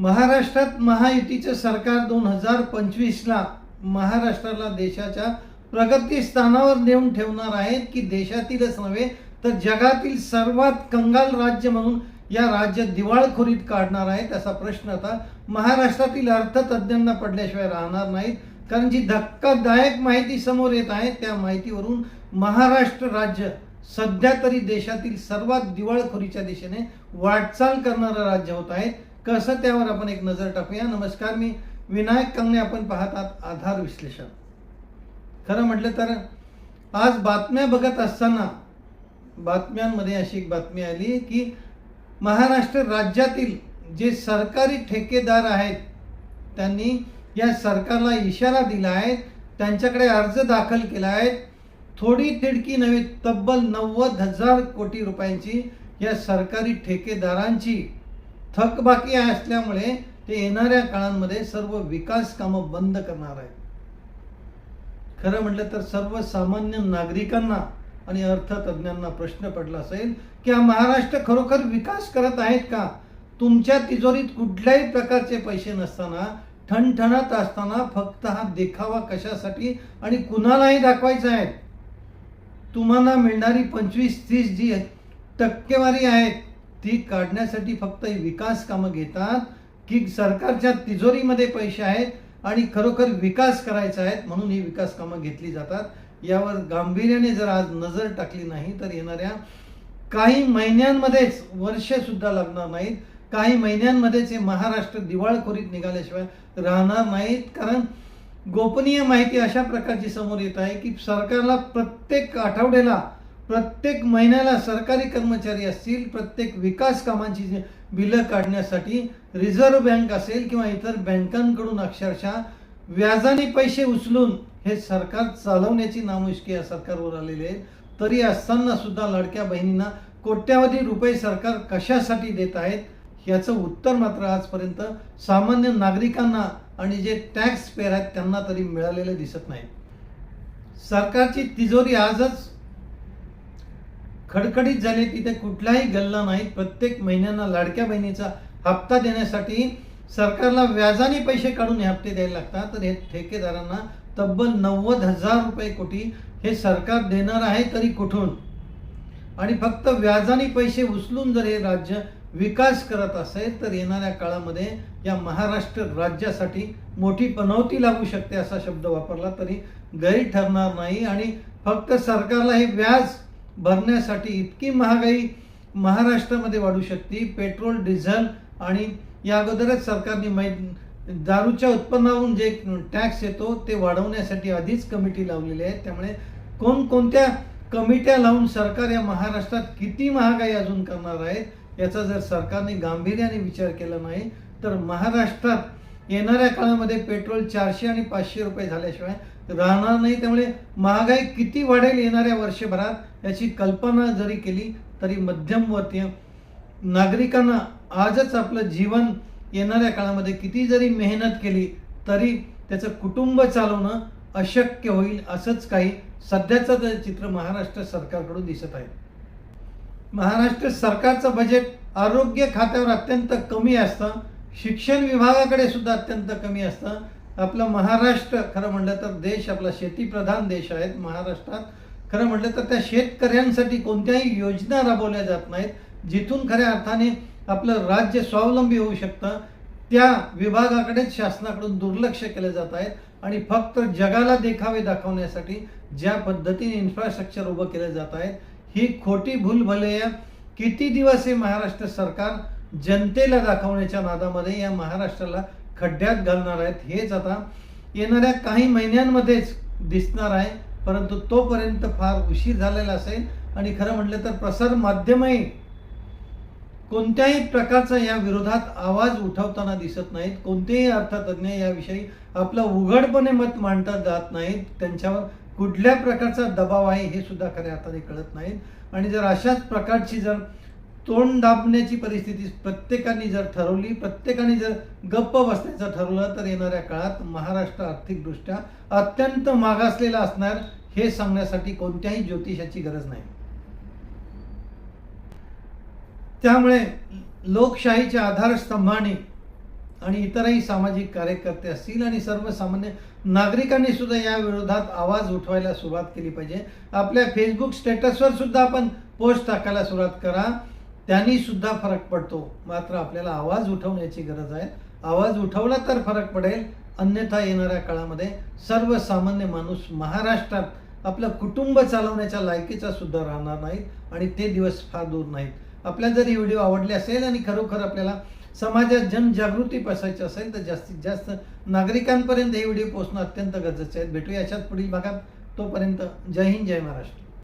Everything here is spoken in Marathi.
महाराष्ट्रात महायुतीचं सरकार दोन हजार पंचवीसला महाराष्ट्राला देशाच्या प्रगती स्थानावर नेऊन ठेवणार आहेत की देशातीलच नव्हे तर जगातील सर्वात कंगाल राज्य म्हणून या राज्य दिवाळखोरीत काढणार आहेत असा प्रश्न आता महाराष्ट्रातील अर्थतज्ज्ञांना पडल्याशिवाय राहणार नाहीत. कारण जी धक्कादायक माहिती समोर येत आहे त्या माहितीवरून महाराष्ट्र राज्य सध्या तरी देशातील सर्वात दिवाळखोरीच्या दिशेने वाटचाल करणारं राज्य होत आहे. कसं त्यावर आपण एक नजर टाकूया? नमस्कार मी विनायक कंगणे. आपण पाहतात आधार विश्लेषण. खरं म्हटलं तर आज बातम्या बघत असताना बातम्यांमध्ये अशी एक बातमी आली की महाराष्ट्र राज्यातील जे सरकारी ठेकेदार आहेत त्यांनी या सरकारला इशारा दिला आहे त्यांच्याकडे अर्ज दाखल केला आहे. थोडी तिडकी नव्हे तब्बल नव्वद हजार कोटी रुपयांची या सरकारी ठेकेदारांची थकबाकी असल्यामुळे ते येणाऱ्या काळांमध्ये सर्व विकास कामं बंद करणार आहेत. खरं म्हटलं तर सर्वसामान्य नागरिकांना आणि अर्थतज्ञांना प्रश्न पडला असेल की हा महाराष्ट्र खरोखर विकास करत आहेत का? तुमच्या तिजोरीत कुठल्याही प्रकारचे पैसे नसताना ठणठणात असताना फक्त हा देखावा कशासाठी आणि कुणालाही दाखवायचा आहे? तुम्हाला मिळणारी पंचवीस तीस जी टक्केवारी आहेत. ती काढण्यासाठी फक्त ही विकास कामं घेतात की सरकारच्या तिजोरीमध्ये पैसे आहेत आणि खरोखर विकास करायचा आहेत म्हणून ही विकास कामं घेतली जातात. यावर गांभीर्याने जर आज नजर टाकली नाही तर येणाऱ्या काही महिन्यांमध्येच वर्ष सुद्धा लागणार नाहीत. काही महिन्यांमध्येच हे महाराष्ट्र दिवाळखोरीत निघाल्याशिवाय राहणार नाहीत. कारण गोपनीय माहिती अशा प्रकारची समोर येत आहे की सरकारला प्रत्येक आठवड्याला प्रत्येक महिन्याला सरकारी कर्मचारी असतील प्रत्येक विकास कामांची बिलं काढण्यासाठी रिझर्व्ह बँक असेल किंवा इतर बँकांकडून अक्षरशः व्याजाने पैसे उचलून हे सरकार चालवण्याची नामुष्की या सरकारवर आलेली आहे. तरी असताना सुद्धा लाडक्या बहिणींना कोट्यावधी रुपये सरकार कशासाठी देत आहेत याचं उत्तर मात्र आजपर्यंत सामान्य नागरिकांना आणि जे टॅक्स पेअर आहेत त्यांना तरी मिळालेलं दिसत नाही. सरकारची तिजोरी आजच खडखडीत झाले तिथे कुठलाही गल्ला नाही. प्रत्येक महिन्यांना लाडक्या बहिणीचा हप्ता देण्यासाठी सरकारला व्याजाने पैसे काढून हे हप्ते द्यायला लागतात. तर हे ठेकेदारांना तब्बल नव्वद हजार रुपये कोटी हे सरकार देणार आहे तरी कुठून? आणि फक्त व्याजाने पैसे उचलून जर हे राज्य विकास करत असेल तर येणाऱ्या काळामध्ये या महाराष्ट्र राज्यासाठी मोठी पनवती लागू शकते असा शब्द वापरला तरी गैर ठरणार नाही. आणि फक्त सरकारला हे व्याज भरण्यासाठी इतकी महागाई महाराष्ट्रामध्ये वाढू शकते. पेट्रोल डिझेल आणि या अगोदरच सरकारने मै दारूच्या उत्पन्नावरून जे टॅक्स येतो ते वाढवण्यासाठी आधीच कमिटी लावलेली आहे. त्यामुळे कोणकोणत्या कमिट्या लावून सरकार या महाराष्ट्रात किती महागाई अजून करणार आहे याचा जर सरकारने गांभीर्याने विचार केला नाही तर महाराष्ट्रात येणाऱ्या काळामध्ये पेट्रोल चारशे आणि पाचशे रुपये झाल्याशिवाय राहणार नाही त्यामुळे महागाई किती वाढेल येणाऱ्या वर्षभरात याची कल्पना जरी केली तरी मध्यमवर्तीय नागरिकांना आजच आपलं जीवन येणाऱ्या काळामध्ये किती जरी मेहनत केली तरी त्याचं कुटुंब चालवणं अशक्य होईल असंच काही सध्याचं ते चित्र महाराष्ट्र सरकारकडून दिसत आहे. महाराष्ट्र सरकारचं बजेट आरोग्य खात्यावर अत्यंत कमी असतं शिक्षण विभागाकडे सुद्धा अत्यंत कमी असतं आपलं महाराष्ट्र खरं म्हटलं तर देश आपला शेतीप्रधान देश आहे महाराष्ट्रात. खरं म्हटलं तर त्या शेतकऱ्यांसाठी कोणत्याही योजना राबवल्या जात नाहीत. जिथून खऱ्या अर्थाने आपलं राज्य स्वावलंबी होऊ शकतं त्या विभागाकडेच शासनाकडून दुर्लक्ष केलं जात आहेत आणि फक्त जगाला देखावे दाखवण्यासाठी ज्या पद्धतीने इन्फ्रास्ट्रक्चर उभं केले जात आहे ही खोटी भूलभलया किती दिवस हे महाराष्ट्र सरकार जनतेला दाखवण्याच्या नादामध्ये या महाराष्ट्राला खड्ड्यात घालणार आहेत हेच आता येणाऱ्या काही महिन्यांमध्येच दिसणार आहे परंतु तोपर्यंत फार उशीर झालेला असेल. आणि खरं म्हटलं तर प्रसार माध्यमही कोणत्याही प्रकारचा या विरोधात आवाज उठवताना दिसत नाहीत. कोणतेही अर्थतज्ञ याविषयी आपलं उघडपणे मत मांडता जात नाहीत. त्यांच्यावर कुठल्या प्रकारचा दबाव आहे हे सुद्धा खऱ्या अर्थाने कळत नाहीत. आणि जर अशाच प्रकारची जर तोंड दाबण्याची परिस्थिती प्रत्येकाने जर ठरवली प्रत्येकाने जर गप्प बसण्याचं ठरवलं तर येणाऱ्या काळात महाराष्ट्र आर्थिकदृष्ट्या अत्यंत मागासलेला असणार हे सांगण्यासाठी कोणत्याही ज्योतिषाची गरज नाही. त्यामुळे लोकशाहीच्या आधारस्तंभाने आणि इतरही सामाजिक कार्यकर्ते असतील आणि सर्वसामान्य नागरिकांनी सुद्धा या विरोधात आवाज उठवायला सुरुवात केली पाहिजे. आपल्या फेसबुक स्टेटसवर सुद्धा आपण पोस्ट टाकायला सुरुवात करा. त्यांनी सुद्धा फरक पडतो. मात्र आपल्याला आवाज उठवण्याची गरज आहे. आवाज उठवला तर फरक पडेल. अन्यथा येणाऱ्या काळामध्ये सर्वसामान्य माणूस महाराष्ट्रात आपलं कुटुंब चालवण्याच्या लायकीचा सुद्धा राहणार नाहीत आणि ते दिवस फार दूर नाहीत. आपल्या जर ही व्हिडिओ आवडले असेल आणि खरोखर आपल्याला समाजात जनजागृती पसायची असेल तर जास्तीत जास्त नागरिकांपर्यंत हे व्हिडिओ पोहोचणं अत्यंत गरजेचे आहे. भेटूया अशाच पुढील भागात. तोपर्यंत जय हिंद जय महाराष्ट्र.